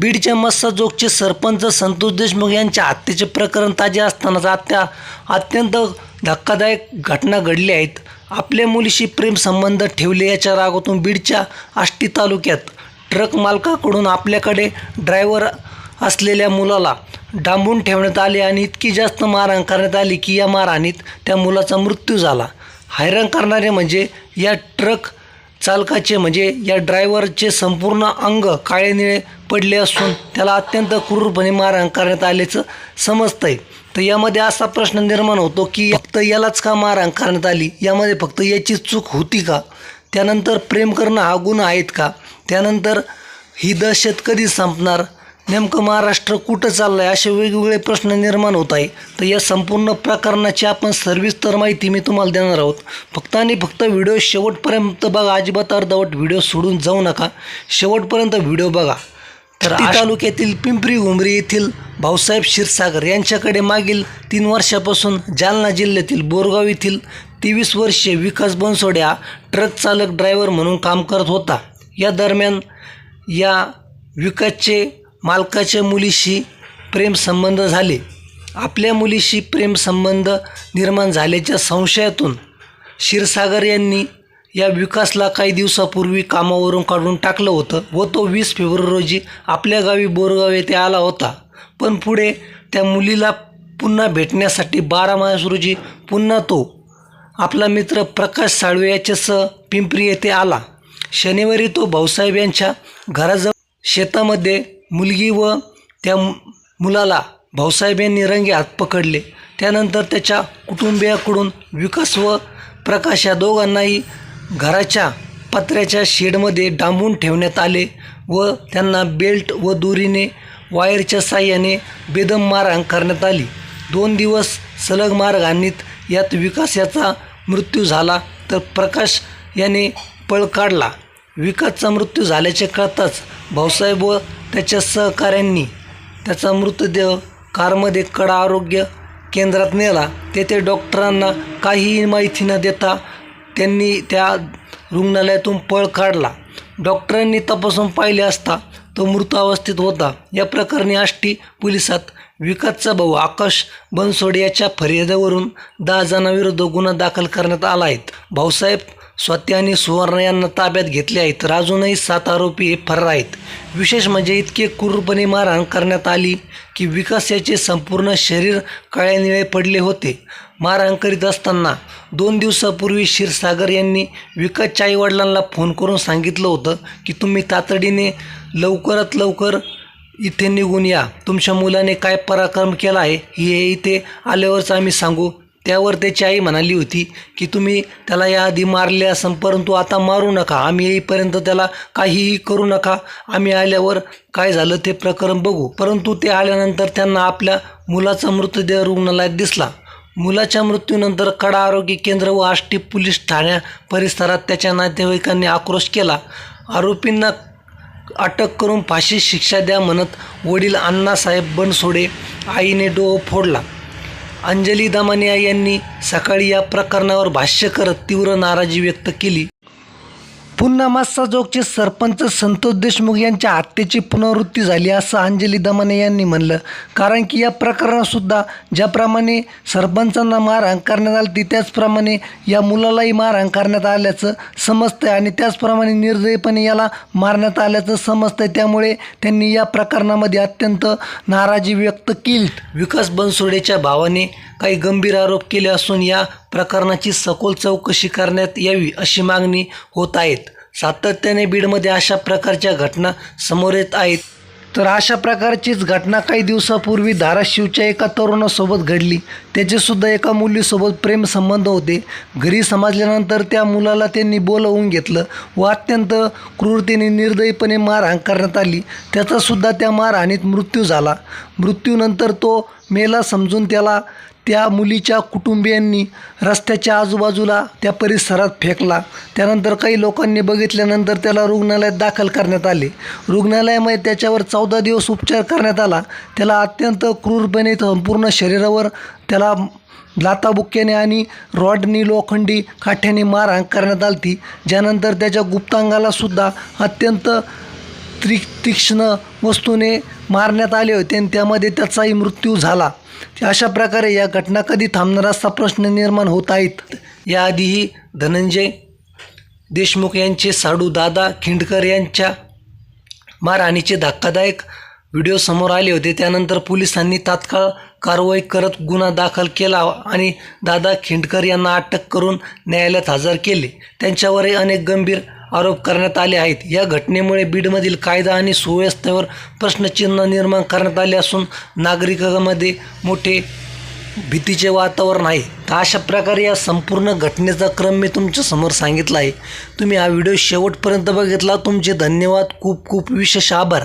बीडच्या मस्साजोगचे सरपंच संतोष देशमुख यांच्या हत्येचे प्रकरण ताजे असतानाच आत्या अत्यंत धक्कादायक घटना घडल्या आहेत. आपल्या मुलीशी प्रेमसंबंध ठेवले याच्या रागातून बीडच्या आष्टी तालुक्यात ट्रक मालकाकडून आपल्याकडे ड्रायव्हर असलेल्या मुलाला डांबून ठेवण्यात आले आणि इतकी जास्त मारहाण करण्यात आली की या मारहाणीत त्या मुलाचा मृत्यू झाला. हैराण करणारे म्हणजे या ट्रक चालकाचे म्हणजे या ड्रायव्हरचे संपूर्ण अंग काळे निळे पडले असून त्याला अत्यंत क्रूरपणे मारहाण करण्यात आल्याचं समजतंय. तर यामध्ये असा प्रश्न निर्माण होतो की फक्त यालाच का मारहाण करण्यात आली? यामध्ये फक्त याची चूक होती का? त्यानंतर प्रेम करणं हा गुन्हा आहेत का? त्यानंतर ही दहशत कधी संपणार? नेमकं महाराष्ट्र कुठं चाललं आहे असे वेगवेगळे प्रश्न निर्माण होत आहे. तर या संपूर्ण प्रकरणाची आपण सविस्तर माहिती मी तुम्हाला देणार आहोत. फक्त आणि फक्त व्हिडिओ शेवटपर्यंत बघा. अजिबात अर्धवट व्हिडिओ सोडून जाऊ नका. शेवटपर्यंत व्हिडिओ बघा. तर तालुक्यातील पिंपरी उमरी येथील भाऊसाहेब क्षीरसागर यांच्याकडे मागील तीन वर्षापासून जालना जिल्ह्यातील बोरगाव येथील तेवीस वर्षीय विकास बनसोडे हा ट्रक चालक ड्रायव्हर म्हणून काम करत होता. या दरम्यान या विकासचे मालकाच्या मुलीशी प्रेमसंबंध झाले. आपल्या मुलीशी प्रेमसंबंध निर्माण झाल्याच्या संशयातून क्षीरसागर यांनी या विकासला काही दिवसापूर्वी कामावरून काढून टाकलं होतं व तो वीस फेब्रुवारी रोजी आपल्या गावी बोरगाव येथे आला होता. पण पुढे त्या मुलीला पुन्हा भेटण्यासाठी बारा मार्च रोजी पुन्हा तो आपला मित्र प्रकाश साळवे याच्यासह पिंपरी येथे आला. शनिवारी तो भाऊसाहेब यांच्या घराजवळ शेतामध्ये मुलगी व त्या मुलाला भाऊसाहेब यांनी रंगे हात पकडले. त्यानंतर त्याच्या कुटुंबियाकडून विकास व प्रकाश या दोघांनाही घराच्या पत्र्याच्या शेडमध्ये डांबून ठेवण्यात आले व त्यांना बेल्ट व दोरीने वायरच्या साह्याने बेदम मारहाण करण्यात आली. दोन दिवस सलग मारहाणीत यात विकास याचा मृत्यू झाला तर प्रकाश याने पळ काढला. विकासचा मृत्यू झाल्याचे कळताच भाऊसाहेब व त्याच्या सहकाऱ्यांनी त्याचा मृतदेह कारमध्ये कडा आरोग्य केंद्रात नेला. तेथे डॉक्टरांना काहीही माहिती न देता त्यांनी त्या रुग्णालयातून पळ काढला. डॉक्टरांनी तपासून पाहिले असता तो मृत अवस्थेत होता. या प्रकरणी आष्टी पोलिसात विकासचा भाऊ आकाश बनसोडे याच्या दहा जणांविरुद्ध गुन्हा दाखल करण्यात आला आहे. भाऊसाहेब स्वाती आणि सुवर्ण यांना ताब्यात घेतले आहेत तर अजूनही सात आरोपी हे फरार आहेत. विशेष म्हणजे इतके क्रूरपणे मारहाण करण्यात आली की विकास याचे संपूर्ण शरीर काळे निळे पडले होते. मारहाण करीत असताना दोन दिवसापूर्वी क्षीरसागर यांनी विकासच्या आईवडिलांना फोन करून सांगितलं होतं की तुम्ही तातडीने लवकरात लवकर इथे निघून या. तुमच्या मुलाने काय पराक्रम केला आहे हे इथे आल्यावरच आम्ही सांगू. त्यावर त्याची आई म्हणाली होती की तुम्ही त्याला याआधी मारले असं परंतु आता मारू नका. आम्ही येईपर्यंत त्याला काहीही करू नका. आम्ही आल्यावर काय झालं ते प्रकरण बघू. परंतु ते आल्यानंतर त्यांना आपल्या मुलाचा मृतदेह रुग्णालयात दिसला. मुलाच्या मृत्यूनंतर कडा आरोग्य केंद्र व आष्टी पोलीस ठाण्या परिसरात त्याच्या नातेवाईकांनी आक्रोश केला. आरोपींना अटक करून फाशी शिक्षा द्या म्हणत वडील अण्णासाहेब बनसोडे आईने डोह फोडला. अंजली दमानिया यांनी सकाळी या प्रकरणावर भाष्य करत तीव्र नाराजी व्यक्त केली. पुन्हा मास्साजोगचे सरपंच संतोष देशमुख यांच्या हत्येची पुनरावृत्ती झाली असं अंजली दमाने यांनी म्हणलं. कारण की या प्रकरणातसुद्धा ज्याप्रमाणे सरपंचांना मारहाण करण्यात आली ती त्याचप्रमाणे या मुलालाही मारहाण करण्यात आल्याचं समजतंय आणि त्याचप्रमाणे निर्दयीपणे याला मारण्यात आल्याचं समजतंय. त्यामुळे त्यांनी या प्रकरणामध्ये अत्यंत नाराजी व्यक्त केली. विकास बनसोडेच्या भावाने काही गंभीर आरोप केले असून या प्रकरणाची सखोल चौकशी करण्यात यावी अशी मागणी होत आहेत. सातत्याने बीडमध्ये अशा प्रकारच्या घटना समोर येत आहेत. तर अशा प्रकारचीच घटना काही दिवसापूर्वी धाराशिवच्या एका तरुणासोबत घडली. त्याचेसुद्धा एका मुलीसोबत प्रेमसंबंध होते. घरी समजल्यानंतर त्या मुलाला त्यांनी बोलवून घेतलं व अत्यंत क्रूरतेने निर्दयीपणे मारहाण करण्यात आली. त्याचासुद्धा त्या मारहाणीत मृत्यू झाला. मृत्यूनंतर तो मेला समजून त्याला त्या मुलीच्या कुटुंबियांनी रस्त्याच्या आजूबाजूला त्या परिसरात फेकला. त्यानंतर काही लोकांनी बघितल्यानंतर त्याला रुग्णालयात दाखल करण्यात आले. रुग्णालयामध्ये त्याच्यावर चौदा दिवस उपचार करण्यात आला. त्याला अत्यंत क्रूरपणे संपूर्ण शरीरावर त्याला लाताबुक्क्याने आणि रॉडनी लोखंडी काठ्याने मारहाण करण्यात आली ज्यानंतर त्याच्या गुप्तांगालासुद्धा अत्यंत त्रि तीक्ष्ण वस्तूने मारण्यात आले होते आणि त्यामध्ये त्याचाही मृत्यू झाला. अशा प्रकारे या घटना कधी थांबणार असा प्रश्न निर्माण होत आहेत. याआधीही धनंजय देशमुख यांचे साडू दादा खिंडकर यांच्या मारहाणीचे धक्कादायक व्हिडिओ समोर आले होते. त्यानंतर पोलिसांनी तात्काळ कारवाई करत गुन्हा दाखल केला आणि दादा खिंडकर यांना अटक करून न्यायालयात हजर केले. त्यांच्यावरही अनेक गंभीर आरोप करण्यात आले आहेत. या घटनेमुळे बीडमधील कायदा आणि सुव्यवस्थेवर प्रश्नचिन्ह निर्माण करण्यात आले असून नागरिकांमध्ये मोठे भीतीचे वातावरण आहे. तर अशा प्रकारे या संपूर्ण घटनेचा क्रम मी तुमच्यासमोर सांगितला आहे. तुम्ही हा व्हिडिओ शेवटपर्यंत बघितला. तुमचे धन्यवाद. खूप खूप विशेष आभार.